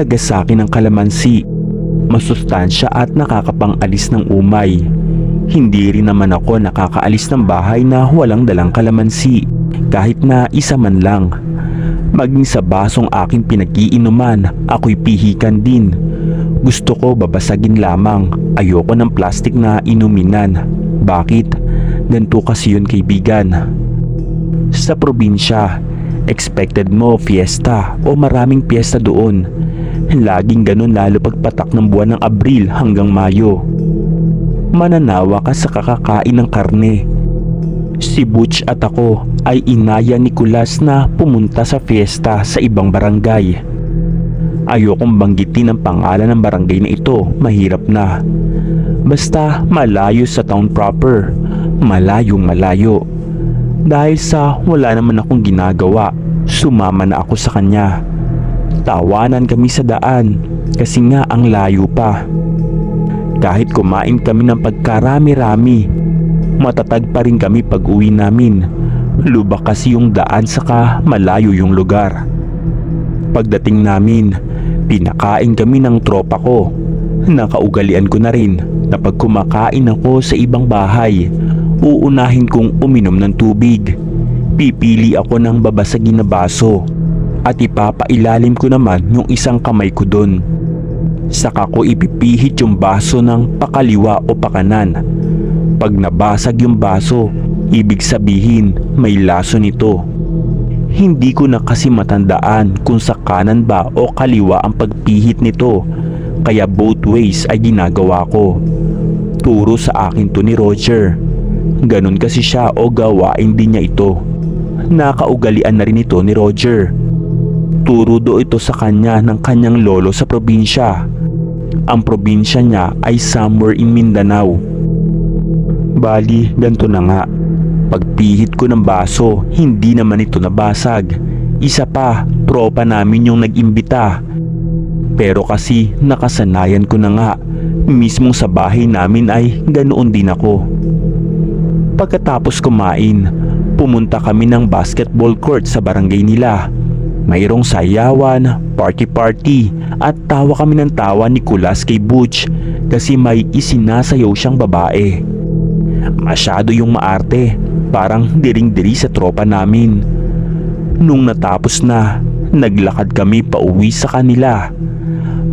Mahalaga sa akin ang kalamansi. Masustansya at nakakapangalis ng umay. Hindi rin naman ako nakakaalis ng bahay na walang dalang kalamansi. Kahit na isa man lang. Maging sa basong aking pinag-iinuman, ako'y pihikan din. Gusto ko babasagin lamang. Ayoko ng plastic na inuminan. Bakit? Ganito kasi yun kaibigan. Sa probinsya, expected mo fiesta o maraming fiesta doon. Laging ganun lalo pagpatak ng buwan ng Abril hanggang Mayo. Mananawa ka sa kakakain ng karne. Si Butch at ako ay inaya ni Kulas na pumunta sa fiesta sa ibang barangay. Ayokong banggitin ang pangalan ng barangay na ito, mahirap na. Basta malayo sa town proper, malayong malayo. Dahil sa wala naman akong ginagawa, sumama na ako sa kanya. Tawanan kami sa daan kasi nga ang layo pa. Kahit kumain kami ng pagkarami-rami, matatag pa rin kami pag uwi namin. Lubak kasi yung daan saka malayo yung lugar. Pagdating namin, pinakain kami ng tropa ko. Nakaugalian ko na rin na pag kumakain ako sa ibang bahay, uunahin kong uminom ng tubig. Pipili ako ng babasagin na baso at ipapailalim ko naman yung isang kamay ko doon. Saka ko ipipihit yung baso ng pakaliwa o pakanan. Pag nabasag yung baso, ibig sabihin may laso nito. Hindi ko na kasi matandaan kung sa kanan ba o kaliwa ang pagpihit nito kaya both ways ay ginagawa ko. Turo sa akin to ni Roger. Ganon kasi siya o gawain din niya ito. Nakaugalian na rin ito ni Roger. Turo do ito sa kanya ng kanyang lolo sa probinsya. Ang probinsya niya ay somewhere in Mindanao. Bali, ganito na nga. Pagpihit ko ng baso, hindi naman ito nabasag. Isa pa, tropa namin yung nag-imbita. Pero kasi nakasanayan ko na nga, mismong sa bahay namin ay ganoon din ako. Pagkatapos kumain, pumunta kami ng basketball court sa barangay nila. Mayroong sayawan, party-party at tawa kami ng tawa ni Kulas kay Butch kasi may isinasayaw siyang babae. Masyado yung maarte, parang diring-diri sa tropa namin. Nung natapos na, naglakad kami pauwi sa kanila.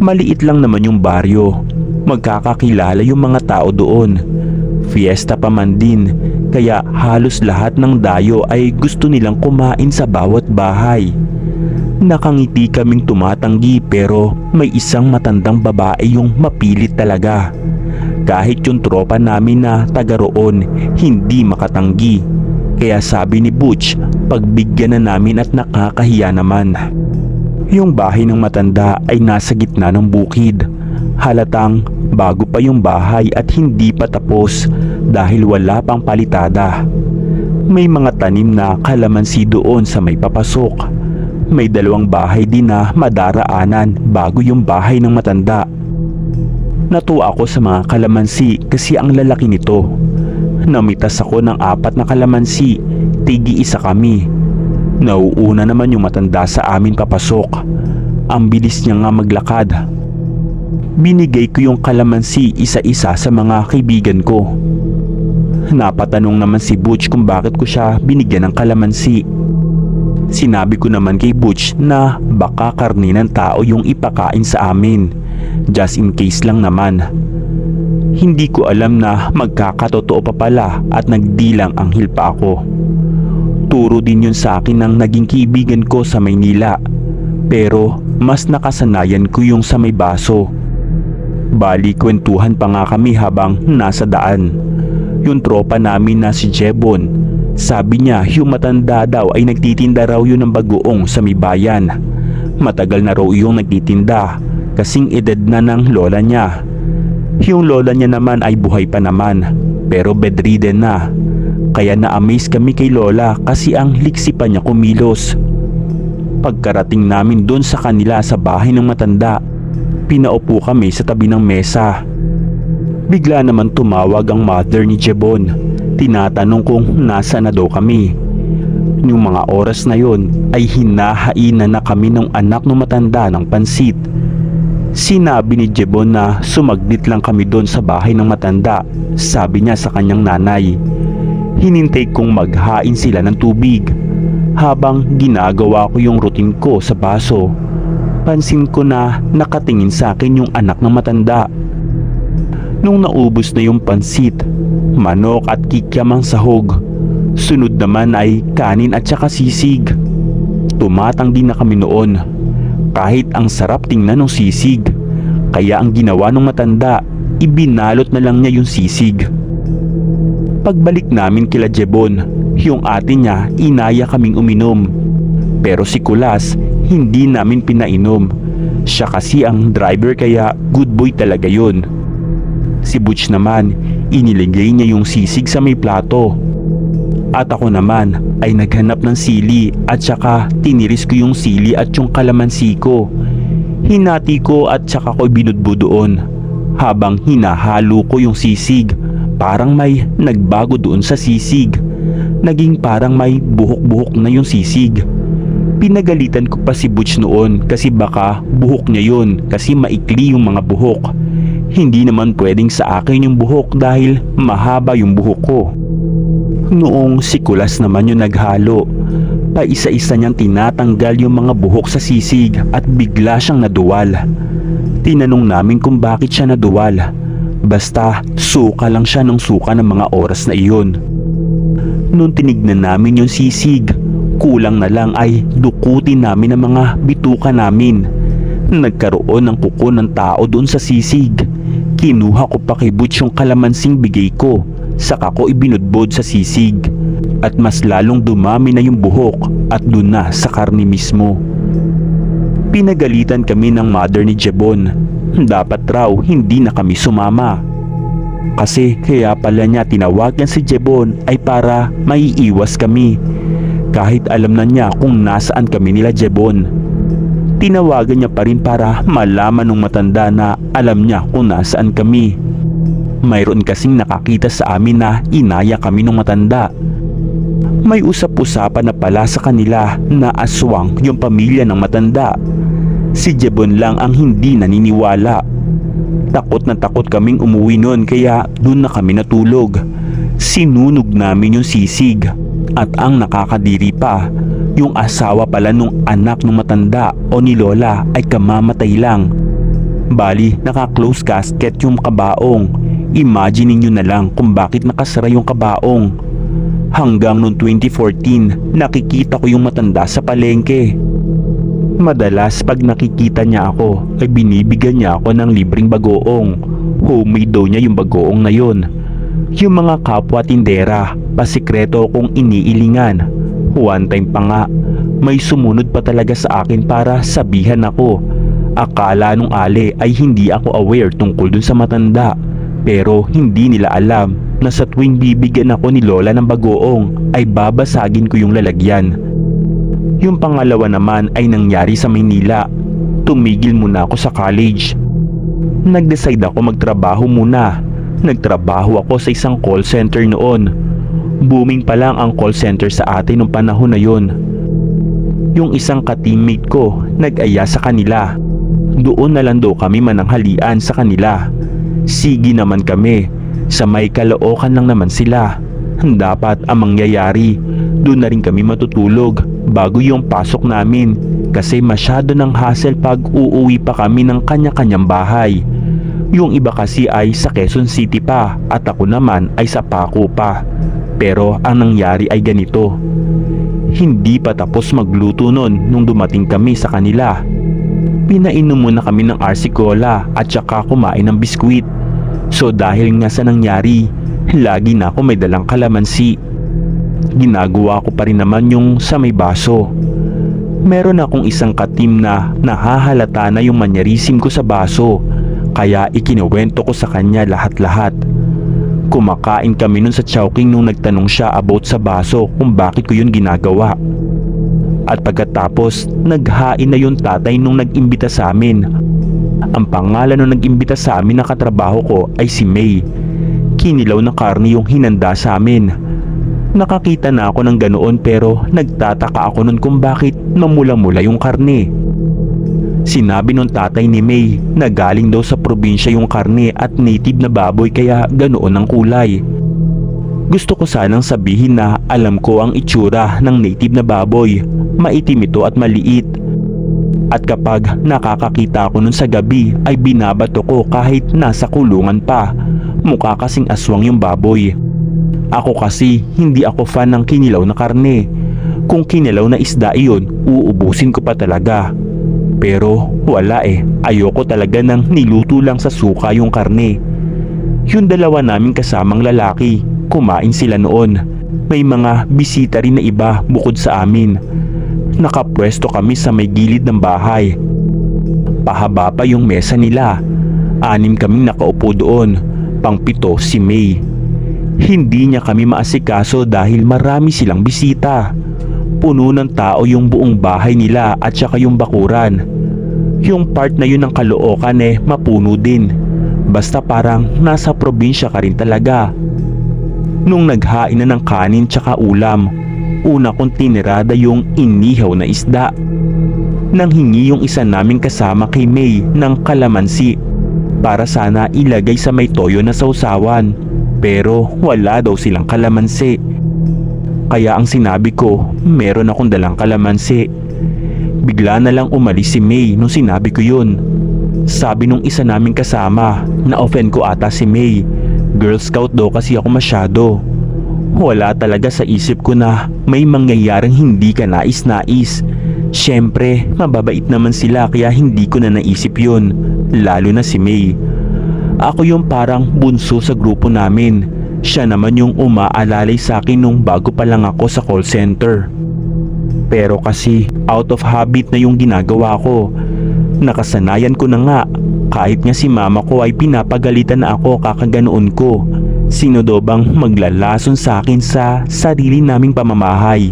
Maliit lang naman yung baryo. Magkakakilala yung mga tao doon. Fiesta pa man din, kaya halos lahat ng dayo ay gusto nilang kumain sa bawat bahay. Nakangiti kaming tumatanggi pero may isang matandang babae yung mapilit talaga. Kahit yung tropa namin na taga roon hindi makatanggi. Kaya sabi ni Butch, pagbigyan na namin at nakakahiya naman. Yung bahay ng matanda ay nasa gitna ng bukid. Halatang bago pa yung bahay at hindi pa tapos dahil wala pang palitada. May mga tanim na kalamansi doon sa may papasok. May dalawang bahay din na madaraanan bago yung bahay ng matanda. Natuwa ako sa mga kalamansi kasi ang lalaki nito. Namitas ako ng apat na kalamansi, tigi isa kami. Nauuna naman yung matanda sa amin papasok. Ang bilis niya nga maglakad. Binigay ko yung kalamansi isa-isa sa mga kaibigan ko. Napatanong naman si Butch kung bakit ko siya binigyan ng kalamansi. Sinabi ko naman kay Butch na baka karni ng tao yung ipakain sa amin. Just in case lang naman. Hindi ko alam na magkakatotoo pa pala at nagdilang anghel pa ako. Turo din yun sa akin ng naging kaibigan ko sa Maynila. Pero mas nakasanayan ko yung sa may baso. Bali kwentuhan pa nga kami habang nasa daan. Yung tropa namin na si Jebon, sabi niya yung matanda daw ay nagtitinda raw yun ng bagoong sa may bayan. Matagal na raw yung nagtitinda kasing edad na ng lola niya. Yung lola niya naman ay buhay pa naman pero bedridden na. Kaya na-amaze kami kay lola kasi ang liksi pa niya kumilos. Pagkarating namin doon sa kanila sa bahay ng matanda, pinaupo kami sa tabi ng mesa. Bigla naman tumawag ang mother ni Jebon. Tinatanong kung nasa na daw kami. Yung mga oras na yon ay hinahainan na kami ng anak ng matanda ng pansit. Sinabi ni Jebon na sumaglit lang kami doon sa bahay ng matanda, sabi niya sa kanyang nanay. Hinintay kong maghain sila ng tubig habang ginagawa ko yung routine ko sa baso. Pansin ko na nakatingin sa akin yung anak ng matanda. Nung naubos na yung pansit, manok at kikyam ang sahog. Sunod naman ay kanin at saka sisig. Tumatang din na kami noon. Kahit ang sarap tingnan ng sisig. Kaya ang ginawa ng matanda, ibinalot na lang niya yung sisig. Pagbalik namin kila Jebon, yung ate niya inaya kaming uminom. Pero si Kulas, hindi namin pinainom. Siya kasi ang driver kaya good boy talaga yun. Si Butch naman, iniligay niya yung sisig sa may plato. At ako naman ay naghanap ng sili at saka tiniris ko yung sili at yung kalamansi ko. Hinati ko at saka ko binudbo doon. Habang hinahalo ko yung sisig, parang may nagbago doon sa sisig. Naging parang may buhok-buhok na yung sisig. Pinagalitan ko pa si Butch noon kasi baka buhok niya yun kasi maikli yung mga buhok. Hindi naman pwedeng sa akin yung buhok dahil mahaba yung buhok ko. Noong si Kulas naman yung naghalo, paisa-isa niyang tinatanggal yung mga buhok sa sisig at bigla siyang naduwal. Tinanong namin kung bakit siya naduwal. Basta suka lang siya ng suka ng mga oras na iyon. Noong tinignan namin yung sisig, kulang na lang ay dukutin namin ang mga bituka namin. Nagkaroon ng kuko ng tao doon sa sisig. Kinuha ko pa kay Butch yung kalamansing bigay ko. Saka ko ibinudbod sa sisig. At mas lalong dumami na yung buhok at doon na sa karni mismo. Pinagalitan kami ng mother ni Jebon. Dapat raw hindi na kami sumama. Kasi kaya pala niya tinawagan si Jebon ay para maiiwas kami. Kahit alam na niya kung nasaan kami nila Jebon. Tinawagan niya pa rin para malaman ng matanda na alam niya kung nasaan kami. Mayroon kasing nakakita sa amin na inaya kami ng matanda. May usap-usapan na pala sa kanila na aswang yung pamilya ng matanda. Si Jebon lang ang hindi naniniwala. Takot na takot kaming umuwi noon kaya doon na kami natulog. Sinunog namin yung sisig at ang nakakadiri pa, yung asawa pala nung anak ng matanda o ni Lola ay kamamatay lang. Bali, naka-close casket yung kabaong. Imagine niyo na lang kung bakit nakasara yung kabaong. Hanggang noong 2014, nakikita ko yung matanda sa palengke. Madalas pag nakikita niya ako ay binibigyan niya ako ng libreng bagoong. Homemade daw niya yung bagoong na yun. Yung mga kapwa tindera, pasikreto kong iniilingan. One time pa nga, may sumunod pa talaga sa akin para sabihan ako. Akala nung ali ay hindi ako aware tungkol dun sa matanda. Pero hindi nila alam na sa tuwing bibigyan ako ni Lola ng bagoong ay babasagin ko yung lalagyan. Yung pangalawa naman ay nangyari sa Maynila. Tumigil muna ako sa college. Nag-decide ako magtrabaho muna. Nagtrabaho ako sa isang call center noon. Booming pa lang ang call center sa atin noong panahon na yon. Yung isang ka-teammate ko nag-aya sa kanila. Doon na lang daw kami mananghalian sa kanila. Sige naman kami. Sa may kalookan lang naman sila. Dapat ang mangyayari, doon na rin kami matutulog bago yung pasok namin kasi masyado ng hassle pag uuwi pa kami ng kanya-kanyang bahay. Yung iba kasi ay sa Quezon City pa at ako naman ay sa Paco pa. Pero ang nangyari ay ganito. Hindi pa tapos magluto nun nung dumating kami sa kanila. Pinainom muna kami ng RC Cola at saka kumain ng biskwit. So dahil nga sa nangyari, lagi na ako may dalang kalamansi. Ginagawa ko pa rin naman yung sa may baso. Meron akong isang katim na nahahalata na yung manyarisim ko sa baso kaya ikinuwento ko sa kanya lahat-lahat. Kumakain kami nun sa Chowking nung nagtanong siya about sa baso kung bakit ko yun ginagawa. At pagkatapos, naghain na yung tatay nung nag-imbita sa amin. Ang pangalan nung nag-imbita sa amin na katrabaho ko ay si May. Kinilaw na karne yung hinanda sa amin. Nakakita na ako ng ganoon pero nagtataka ako nun kung bakit namula-mula yung karne. Sinabi nung tatay ni May na galing daw sa probinsya yung karne at native na baboy kaya ganoon ang kulay. Gusto ko sanang sabihin na alam ko ang itsura ng native na baboy. Maitim ito at maliit. At kapag nakakakita ako nun sa gabi ay binabato ko kahit nasa kulungan pa. Mukha kasing aswang yung baboy. Ako kasi hindi ako fan ng kinilaw na karne. Kung kinilaw na isda iyon, uubusin ko pa talaga. Pero wala eh, ayoko talaga ng niluto lang sa suka yung karne. Yung dalawa naming kasamang lalaki, kumain sila noon. May mga bisita rin na iba bukod sa amin. Nakapwesto kami sa may gilid ng bahay. Pahaba pa yung mesa nila. Anim kaming nakaupo doon. Pangpito si May. Hindi niya kami maasikaso dahil marami silang bisita. Puno ng tao yung buong bahay nila at saka yung bakuran. Yung part na yun ng kalookan eh mapuno din. Basta parang nasa probinsya ka rin talaga. Nung naghain na ng kanin tsaka ulam, una kong tinirada yung inihaw na isda. Nang hingi yung isa naming kasama kay May ng kalamansi para sana ilagay sa may toyo na sausawan. Pero wala daw silang kalamansi. Kaya ang sinabi ko, meron akong dalang kalamansi. Bigla na lang umalis si May nung sinabi ko yun. Sabi nung isa naming kasama, na-offend ko ata si May. Girl Scout daw kasi ako masyado. Wala talaga sa isip ko na may mangyayaring hindi ka nais-nais. Siyempre, mababait naman sila kaya hindi ko na naisip yun. Lalo na si May. Ako yung parang bunso sa grupo namin. Siya naman yung umaalalay sa akin nung bago pa lang ako sa call center. Pero kasi out of habit na yung ginagawa ko. Nakasanayan ko na nga. Kahit nga si mama ko ay pinapagalitan na ako kakaganoon ko. Sino daw bang maglalason sa akin sa sarili naming pamamahay?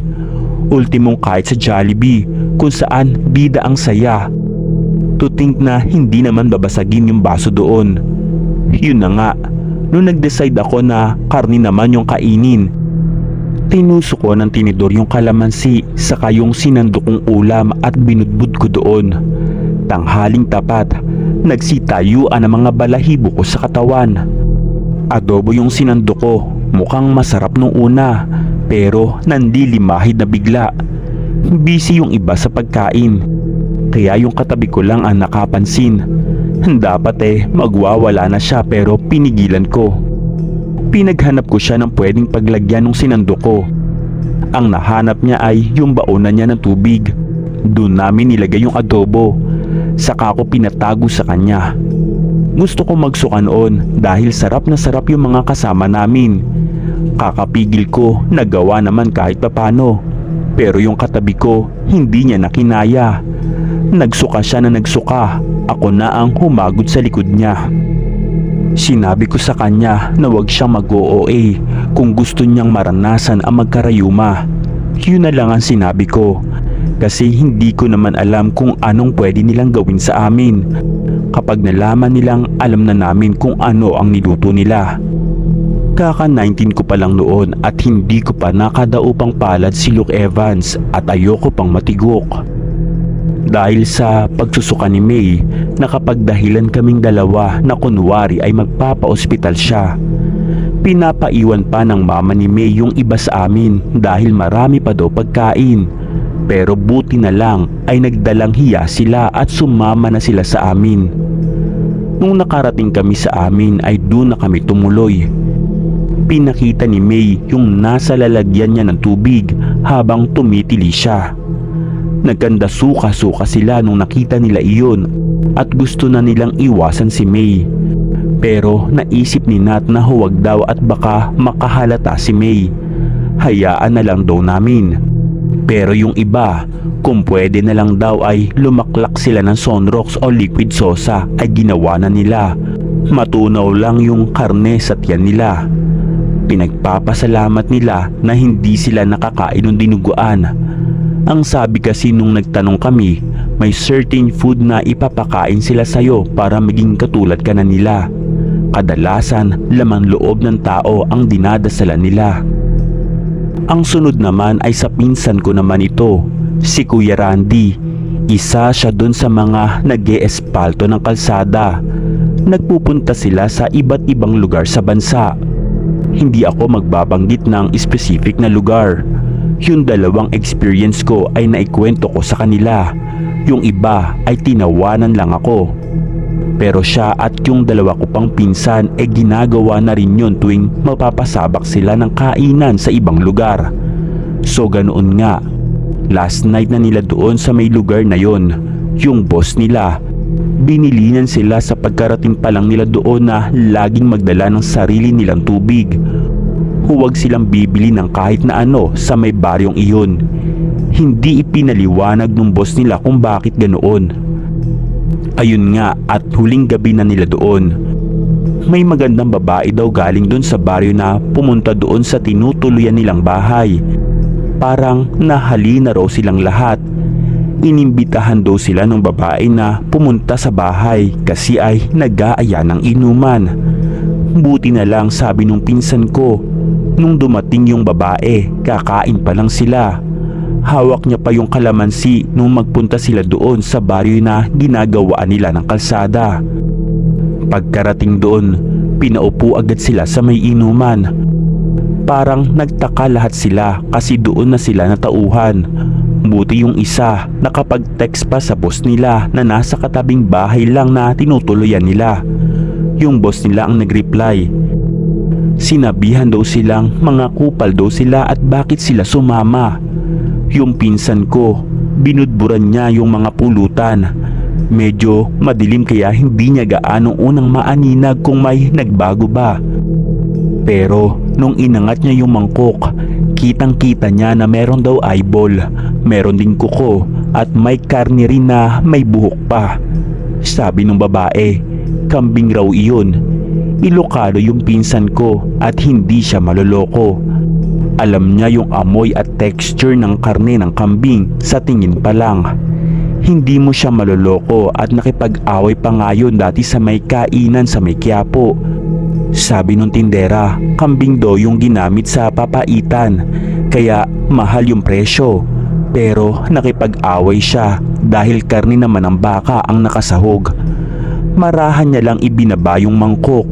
Ultimong kahit sa Jollibee kung saan bida ang saya. To think na hindi naman babasagin yung baso doon. Yun na nga, nung nag-decide ako na karni naman yung kainin, Tinuso ko ng tinidor yung kalamansi saka yung sinandok kong ulam at binudbud ko doon. Tanghaling tapat, nagsitayuan ang mga balahibo ko sa katawan. Adobo yung sinandok ko, mukhang masarap nung una, pero nandilimahid na bigla. Busy yung iba sa pagkain, kaya yung katabi ko lang ang nakapansin. Dapat eh magwawala na siya pero pinigilan ko. Pinaghanap ko siya ng pwedeng paglagyan ng sinando ko. Ang nahanap niya ay yung baonan niya ng tubig. Doon namin nilagay yung adobo. Saka ko pinatago sa kanya. Gusto ko magsuka noon dahil sarap na sarap yung mga kasama namin. Kakapigil ko, nagawa naman kahit papano. Pero yung katabi ko, hindi niya nakinaya. Nagsuka siya na nagsuka. Ako na ang humagod sa likod niya. Sinabi ko sa kanya na wag siyang mag-OOA kung gusto niyang maranasan ang magkarayuma. Yun na lang ang sinabi ko kasi hindi ko naman alam kung anong pwede nilang gawin sa amin. Kapag nalaman nilang alam na namin kung ano ang niluto nila. Kaka 19 ko pa lang noon at hindi ko pa nakadaupang palad si Luke Evans at ayoko pang matigok. Dahil sa pagsusuka ni May, nakapagdahilan kaming dalawa na kunwari ay magpapa-ospital siya. Pinapaiwan pa ng mama ni May yung iba sa amin dahil marami pa daw pagkain. Pero buti na lang ay nagdalang hiya sila at sumama na sila sa amin. Nung nakarating kami sa amin ay doon na kami tumuloy. Pinakita ni May yung nasa lalagyan niya ng tubig habang tumitili siya. Nagkanda suka-suka sila nung nakita nila iyon at gusto na nilang iwasan si May. Pero naisip ni Nat na huwag daw at baka makahalata si May. Hayaan na lang daw namin. Pero yung iba, kung pwede na lang daw ay lumaklak sila ng sunrocks o liquid sosa ay ginawa na nila. Matunaw lang yung karne sa tiyan nila. Pinagpapasalamat nila na hindi sila nakakain ng dinuguan. Ang sabi kasi nung nagtanong kami, may certain food na ipapakain sila sa'yo para maging katulad ka na nila. Kadalasan, laman loob ng tao ang dinadasalan nila. Ang sunod naman ay sa pinsan ko naman ito, si Kuya Randy. Isa siya dun sa mga nag espalto ng kalsada. Nagpupunta sila sa iba't ibang lugar sa bansa. Hindi ako magbabanggit ng specific na lugar. Yung dalawang experience ko ay naikwento ko sa kanila. Yung iba ay tinawanan lang ako. Pero siya at yung dalawa ko pang pinsan ay ginagawa na rin yun tuwing mapapasabak sila ng kainan sa ibang lugar. So ganoon nga, last night na nila doon sa may lugar na yon, yung boss nila, binilinan sila sa pagkarating pa lang nila doon na laging magdala ng sarili nilang tubig. Huwag silang bibili ng kahit na ano sa may baryong iyon. Hindi ipinaliwanag ng boss nila kung bakit ganoon. Ayun nga at huling gabi na nila doon. May magandang babae daw galing doon sa baryo na pumunta doon sa tinutuluyan nilang bahay. Parang nahali na raw silang lahat. Inimbitahan daw sila ng babae na pumunta sa bahay kasi ay nag-aaya ng inuman. Buti na lang sabi nung pinsan ko, nung dumating yung babae, kakain pa lang sila. Hawak niya pa yung kalamansi nung magpunta sila doon sa baryo na ginagawaan nila ng kalsada. Pagkarating doon, pinaupo agad sila sa may inuman. Parang nagtaka lahat sila kasi doon na sila natauhan. Buti yung isa nakapag-text pa sa boss nila na nasa katabing bahay lang na tinutuluyan nila. Yung boss nila ang nag-reply. Sinabihan daw silang mga kupal daw sila at bakit sila sumama. Yung pinsan ko, binudburan niya yung mga pulutan. Medyo madilim kaya hindi niya gaanong unang maaninag kung may nagbago ba. Pero nung inangat niya yung mangkok, kitang kita niya na meron daw eyeball, meron ding kuko at may karne rin na may buhok pa. Sabi ng babae, kambing raw iyon. Ilokado yung pinsan ko at hindi siya maloloko. Alam niya yung amoy at texture ng karne ng kambing sa tingin pa lang. Hindi mo siya maloloko at nakipag-away pa nga yun dati sa may kainan sa may Quiapo. Sabi nung tindera, kambing do yung ginamit sa papaitan, kaya mahal yung presyo. Pero nakipag-away siya dahil karni naman ng baka ang nakasahog. Marahan niya lang ibinaba yung mangkok.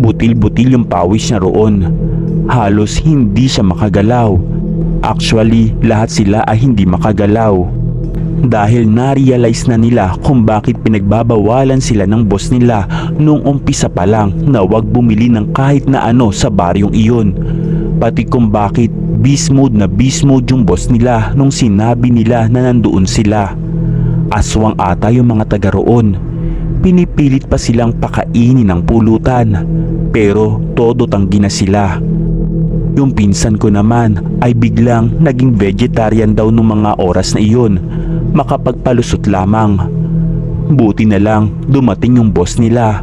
Butil-butil yung pawis niya roon. Halos hindi siya makagalaw. Actually, lahat sila ay hindi makagalaw. Dahil na-realize na nila kung bakit pinagbabawalan sila ng boss nila nung umpisa pa lang na wag bumili ng kahit na ano sa baryong iyon. Pati kung bakit beast mode na beast mode yung boss nila nung sinabi nila na nandoon sila. Aswang ata yung mga taga roon. Pinipilit pa silang pakainin ng pulutan. Pero todo tanggi na sila. Yung pinsan ko naman ay biglang naging vegetarian daw nung mga oras na iyon. Makapagpalusot lamang. Buti na lang dumating yung boss nila.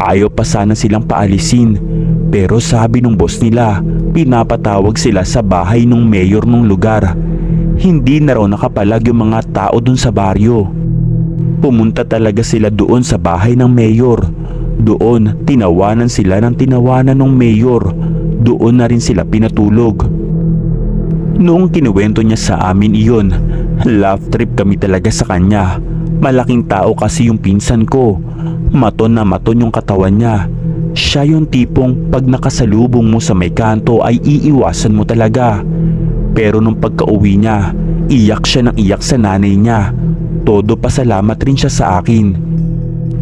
Ayaw pa sana silang paalisin. Pero sabi ng boss nila, pinapatawag sila sa bahay ng mayor ng lugar. Hindi na raw nakapalag yung mga tao dun sa baryo. Pumunta talaga sila doon sa bahay ng mayor. Doon, tinawanan sila ng tinawanan ng mayor. Doon na rin sila pinatulog. Noong kinuwento niya sa amin iyon, love trip kami talaga sa kanya. Malaking tao kasi yung pinsan ko. Maton na maton yung katawan niya. Siya yung tipong pag nakasalubong mo sa may kanto ay iiwasan mo talaga. Pero nung pagka-uwi niya, iyak siya ng iyak sa nanay niya. Todo pasalamat rin siya sa akin.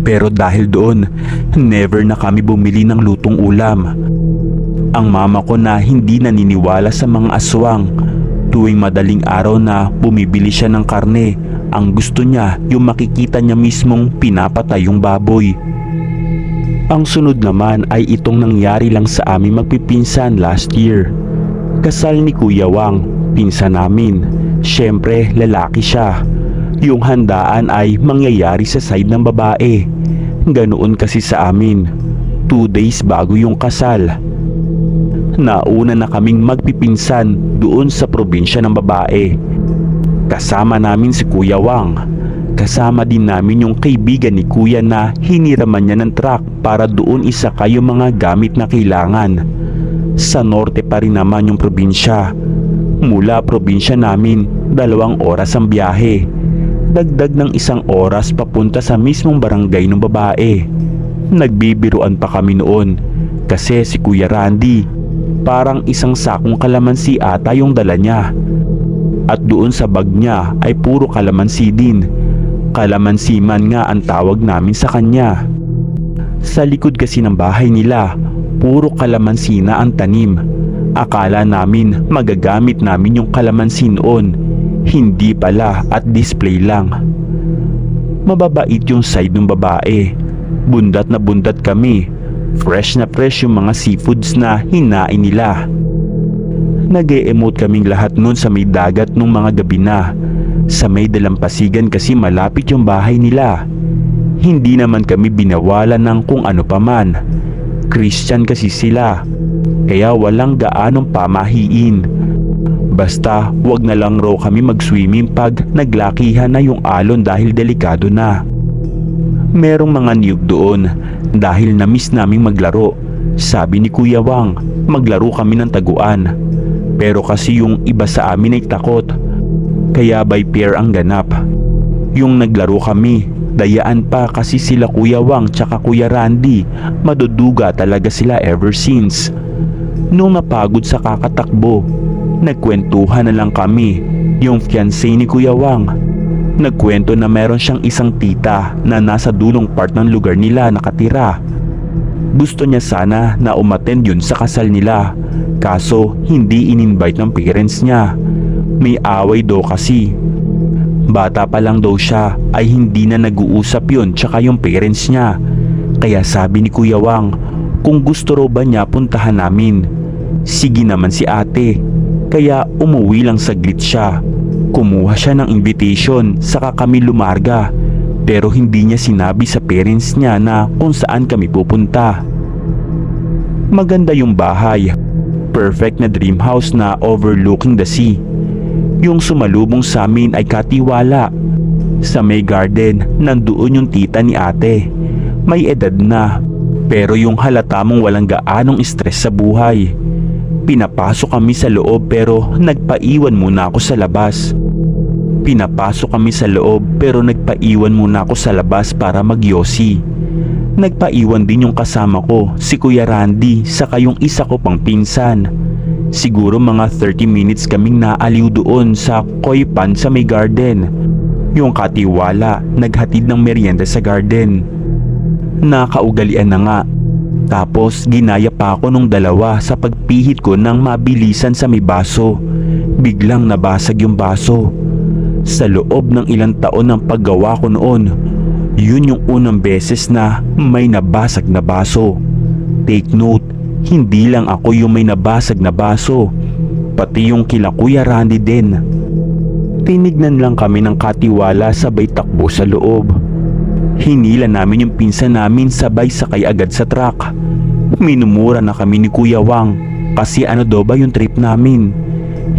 Pero dahil doon, never na kami bumili ng lutong ulam. Ang mama ko na hindi naniniwala sa mga aswang. Tuwing madaling araw na bumibili siya ng karne, ang gusto niya yung makikita niya mismong pinapatay yung baboy. Ang sunod naman ay itong nangyari lang sa aming magpipinsan last year. Kasal ni Kuya Wang Pinsan namin. Siyempre, lalaki siya. Yung handaan ay mangyayari sa side ng babae. Ganoon kasi sa amin. Two days bago yung kasal. Nauna na kaming magpipinsan doon sa probinsya ng babae. Kasama namin si Kuya Wang. Kasama din namin yung kaibigan ni Kuya na hiniraman niya ng truck para doon isakay yung mga gamit na kailangan. Sa norte pa rin naman yung probinsya. Mula probinsya namin, dalawang oras ang biyahe. Dagdag ng isang oras papunta sa mismong barangay ng babae. Nagbibiruan pa kami noon kasi si Kuya Randy parang isang sakong kalamansi ata yung dala niya. At doon sa bag niya ay puro kalamansi din. Kalamansi man nga ang tawag namin sa kanya. Sa likod kasi ng bahay nila, puro kalamansi na ang tanim. Akala namin magagamit namin yung kalamansi noon. Hindi pala at display lang. Mababait yung side ng babae. Bundat na bundat kami. Fresh na fresh yung mga seafoods na hinain nila. nag emote kaming lahat nun sa may dagat nung mga gabi na. Sa may dalampasigan kasi malapit yung bahay nila. Hindi naman kami binawalan ng kung ano paman. Christian kasi sila. Kaya walang gaanong pamahiin. Basta wag na lang raw kami mag-swimming pag naglakihan na yung alon dahil delikado na. Merong mga niyog doon dahil na-miss naming maglaro. Sabi ni Kuya Wang, maglaro kami ng taguan. Pero kasi yung iba sa amin ay takot. Kaya by pair ang ganap. Yung naglaro kami, dayaan pa kasi sila Kuya Wang tsaka Kuya Randy. Maduduga talaga sila ever since. Nung napagod sa kakatakbo, nagkwentuhan na lang kami. Yung fiancé ni Kuya Wang Nagkwento na meron siyang isang tita na nasa dulong part ng lugar nila nakatira. Gusto niya sana na umattend yun sa kasal nila kaso hindi in-invite ng parents niya. May away daw kasi. Bata pa lang daw siya ay hindi na nag-uusap yun tsaka yung parents niya. Kaya sabi ni Kuya Wang kung gusto raw ba niya puntahan namin. Sige naman si ate. Kaya umuwi lang saglit siya. Kumuha siya ng invitation saka kami lumarga pero hindi niya sinabi sa parents niya na kung saan kami pupunta. Maganda yung bahay. Perfect na dream house na overlooking the sea. Yung sumalubong sa amin ay katiwala. Sa may garden, nandoon yung tita ni ate. May edad na, pero yung halata mong walang gaanong stress sa buhay. Pinapasok kami sa loob pero nagpaiwan muna ako sa labas. Pinapasok kami sa loob pero nagpaiwan muna ako sa labas para magyosi. Nagpaiwan din yung kasama ko, si Kuya Randy, saka yung isa ko pang pinsan. Siguro mga 30 minutes kaming naaliw doon sa koi pan sa may garden. Yung katiwala, naghatid ng merienda sa garden. Nakaugalian na nga tapos ginaya pa ako nung dalawa sa pagpihit ko ng mabilisan sa may baso. Biglang nabasag yung baso. Sa loob ng ilang taon ng paggawa ko noon, yun yung unang beses na may nabasag na baso. Take note, hindi lang ako yung may nabasag na baso, pati yung kila Kuya Randy din. Tinignan lang kami ng katiwala sabay takbo sa loob. Hinila namin yung pinsan namin sabay sakay agad sa truck. Minumura na kami ni Kuya Wang kasi ano daw ba yung trip namin.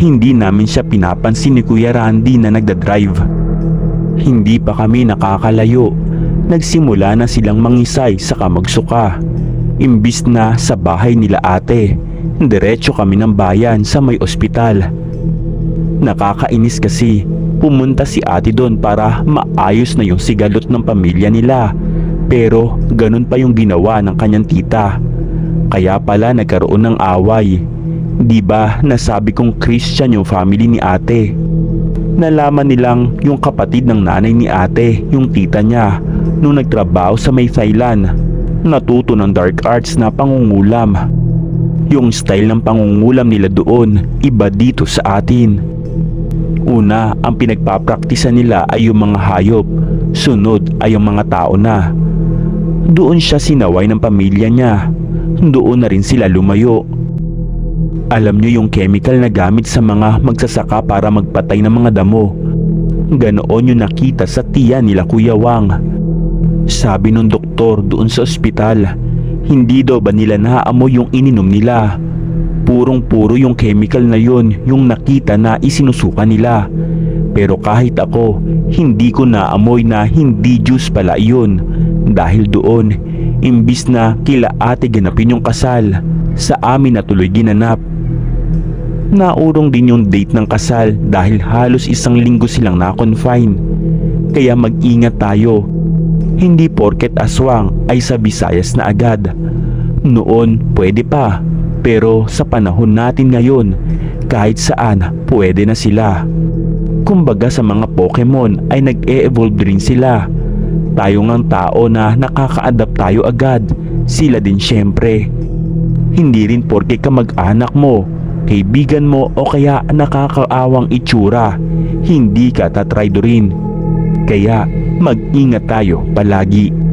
Hindi namin siya pinapansin ni Kuya Randy na nagdadrive. Hindi pa kami nakakalayo. Nagsimula na silang mangisay sa kamagsuka. Imbis na sa bahay nila ate, diretso kami ng bayan sa may ospital. Nakakainis kasi pumunta si ate doon para maayos na yung sigalot ng pamilya nila. Pero ganun pa yung ginawa ng kanyang tita. Kaya pala nagkaroon ng away. Di ba nasabi kong Christian yung family ni ate? Nalaman nilang yung kapatid ng nanay ni ate, yung tita niya, nung nagtrabaho sa may Thailand. Natuto ng dark arts na pangungulam. Yung style ng pangungulam nila doon, iba dito sa atin. Una, ang pinagpapraktisan nila ay yung mga hayop. Sunod ay yung mga tao na. Doon siya sinaway ng pamilya niya. Doon na rin sila lumayo. Alam nyo yung chemical na gamit sa mga magsasaka para magpatay ng mga damo. Ganoon yung nakita sa tiya nila Kuya Wang. Sabi nung doktor doon sa ospital, hindi daw ba nila naaamoy yung ininom nila. Purong-puro yung chemical na yun yung nakita na isinusuka nila. Pero kahit ako, hindi ko naamoy na hindi juice pala yun. Dahil doon, imbis na kila ate ganapin yung kasal, sa amin na tuloy ginanap. Naurong din yung date ng kasal dahil halos isang linggo silang na-confine. Kaya mag-ingat tayo. Hindi porket aswang ay sa Visayas na agad. Noon pwede pa, pero sa panahon natin ngayon, kahit saan pwede na sila. Kumbaga sa mga Pokemon ay nag-e-evolve rin sila. Tayo ngang tao na nakaka-adapt tayo agad, sila din syempre. Hindi rin porke kamag-anak mo, kaibigan mo o kaya nakakaawang itsura, hindi ka tatraydo rin. Kaya mag-ingat tayo palagi.